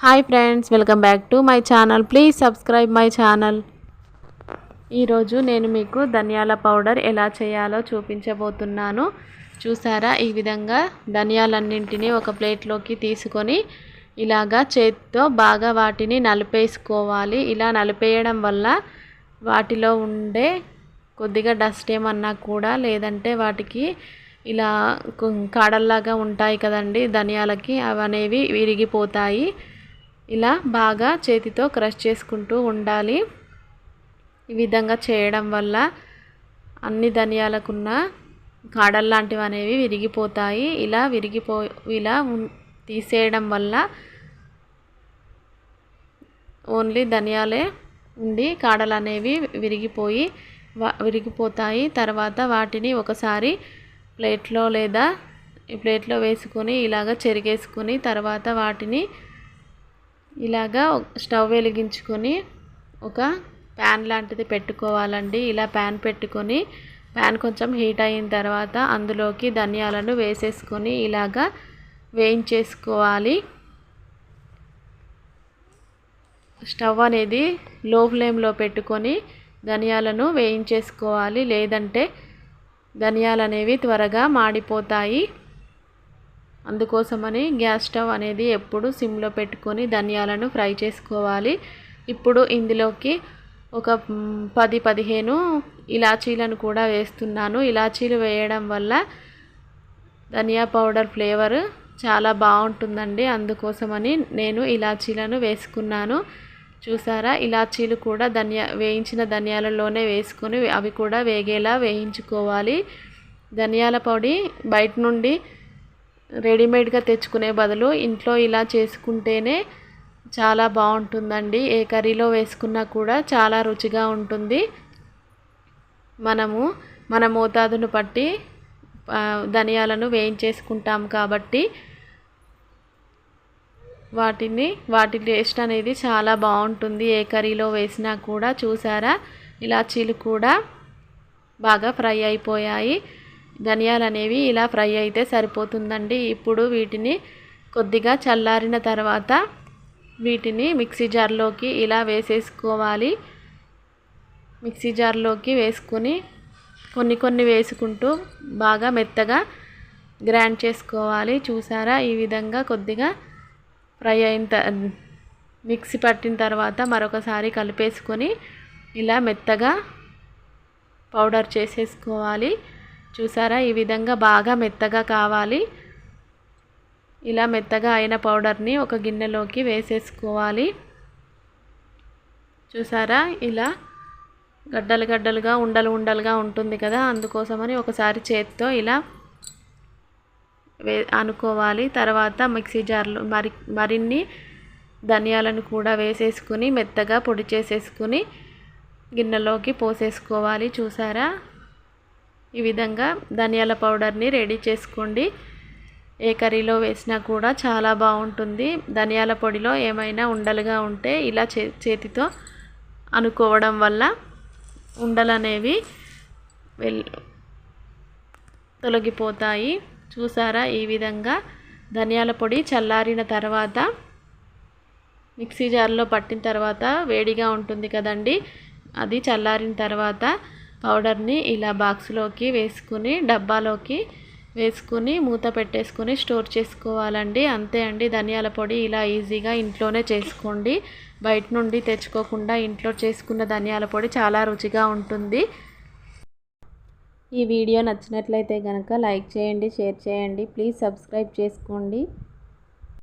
Hi friends welcome back to my channel. Please subscribe my channel. ఈరోజు నేను మీకు ధనియాల పౌడర్ ఎలా చేయాలో చూపించబోతున్నాను. చూసారా? ఈ విధంగా ధనియాలన్నింటినీ ఒక ప్లేట్లోకి తీసుకొని ఇలాగా చేతితో బాగా వాటిని నలిపేసుకోవాలి. ఇలా నలిపేయడం వల్ల వాటిలో ఉండే కొద్దిగా డస్ట్ ఏమన్నా కూడా లేదంటే వాటికి ఇలా కాడల్లాగా ఉంటాయి కదండి ధనియాలకి అవి అనేవి విరిగిపోతాయి. ఇలా బాగా చేతితో క్రష్ చేసుకుంటూ ఉండాలి. ఈ విధంగా చేయడం వల్ల అన్ని ధనియాలకున్న కాడల్లాంటివి అనేవి విరిగిపోతాయి. ఇలా విరిగిపో ఇలా తీసేయడం వల్ల ఓన్లీ ధనియాలే ఉండి కాడలు అనేవి విరిగిపోయి విరిగిపోతాయి. తర్వాత వాటిని ఒకసారి ప్లేట్లో లేదా ప్లేట్లో వేసుకొని ఇలాగ చెరిగేసుకొని తర్వాత వాటిని ఇలాగా స్టవ్ వెలిగించుకొని ఒక ప్యాన్ లాంటిది పెట్టుకోవాలండి. ఇలా ప్యాన్ పెట్టుకొని ప్యాన్ కొంచెం హీట్ అయిన తర్వాత అందులోకి ధనియాలను వేసేసుకొని ఇలాగా వేయించేసుకోవాలి. స్టవ్ అనేది లో ఫ్లేమ్లో పెట్టుకొని ధనియాలను వేయించేసుకోవాలి. లేదంటే ధనియాలు అనేవి త్వరగా మాడిపోతాయి. అందుకోసమని గ్యాస్ స్టవ్ అనేది ఎప్పుడు సిమ్లో పెట్టుకొని ధనియాలను ఫ్రై చేసుకోవాలి. ఇప్పుడు ఇందులోకి ఒక పది పదిహేను ఇలాచీలను కూడా వేస్తున్నాను. ఇలాచీలు వేయడం వల్ల ధనియా పౌడర్ ఫ్లేవర్ చాలా బాగుంటుందండి. అందుకోసమని నేను ఇలాచీలను వేసుకున్నాను. చూసారా? ఇలాచీలు కూడా ధనియా వేయించిన ధనియాలలోనే వేసుకొని అవి కూడా వేగేలా వేయించుకోవాలి. ధనియాల పొడి బయట నుండి రెడీమేడ్గా తెచ్చుకునే బదులు ఇంట్లో ఇలా చేసుకుంటేనే చాలా బాగుంటుందండి. ఏ కర్రీలో వేసుకున్నా కూడా చాలా రుచిగా ఉంటుంది. మనము మన మోతాదును పట్టి ధనియాలను వేయించేసుకుంటాం కాబట్టి వాటిని వాటి టేస్ట్ అనేది చాలా బాగుంటుంది. ఏ కర్రీలో వేసినా కూడా చూసారా? ఇలాచీలు కూడా బాగా ఫ్రై అయిపోయాయి. ధనియాలు అనేవి ఇలా ఫ్రై అయితే సరిపోతుందండి. ఇప్పుడు వీటిని కొద్దిగా చల్లారిన తర్వాత వీటిని మిక్సీ జార్లోకి ఇలా వేసేసుకోవాలి. మిక్సీ జార్లోకి వేసుకొని కొన్ని కొన్ని వేసుకుంటూ బాగా మెత్తగా గ్రైండ్ చేసుకోవాలి. చూసారా? ఈ విధంగా కొద్దిగా ఫ్రై అయిన మిక్సీ పట్టిన తర్వాత మరొకసారి కలిపేసుకొని ఇలా మెత్తగా పౌడర్ చేసేసుకోవాలి. చూసారా? ఈ విధంగా బాగా మెత్తగా కావాలి. ఇలా మెత్తగా అయిన పౌడర్ని ఒక గిన్నెలోకి వేసేసుకోవాలి. చూసారా? ఇలా గడ్డలు గడ్డలుగా ఉండలు ఉండలుగా ఉంటుంది కదా? అందుకోసమని ఒకసారి చేత్తో ఇలా వే అనుకోవాలి. తర్వాత మిక్సీ జార్లో మరి మరిన్ని ధనియాలను కూడా వేసేసుకుని మెత్తగా పొడి చేసేసుకుని గిన్నెలోకి పోసేసుకోవాలి. చూసారా? ఈ విధంగా ధనియాల పౌడర్ని రెడీ చేసుకోండి. ఏ కర్రీలో వేసినా కూడా చాలా బాగుంటుంది. ధనియాల పొడిలో ఏమైనా ఉండలుగా ఉంటే ఇలా చే చేతితో అనుకోవడం వల్ల ఉండలు అనేవి వెల్ తొలగిపోతాయి. చూసారా? ఈ విధంగా ధనియాల పొడి చల్లారిన తర్వాత మిక్సీ జార్లో పట్టిన తర్వాత వేడిగా ఉంటుంది కదండి. అది చల్లారిన తర్వాత పౌడర్ని ఇలా బాక్స్లోకి వేసుకుని డబ్బాలోకి వేసుకుని మూత పెట్టేసుకొని స్టోర్ చేసుకోవాలండి. అంతే అండి. ధనియాల పొడి ఇలా ఈజీగా ఇంట్లోనే చేసుకోండి. బయట నుండి తెచ్చుకోకుండా ఇంట్లో చేసుకున్న ధనియాల పొడి చాలా రుచిగా ఉంటుంది. ఈ వీడియో నచ్చినట్లయితే కనుక లైక్ చేయండి షేర్ చేయండి. ప్లీజ్ సబ్స్క్రైబ్ చేసుకోండి.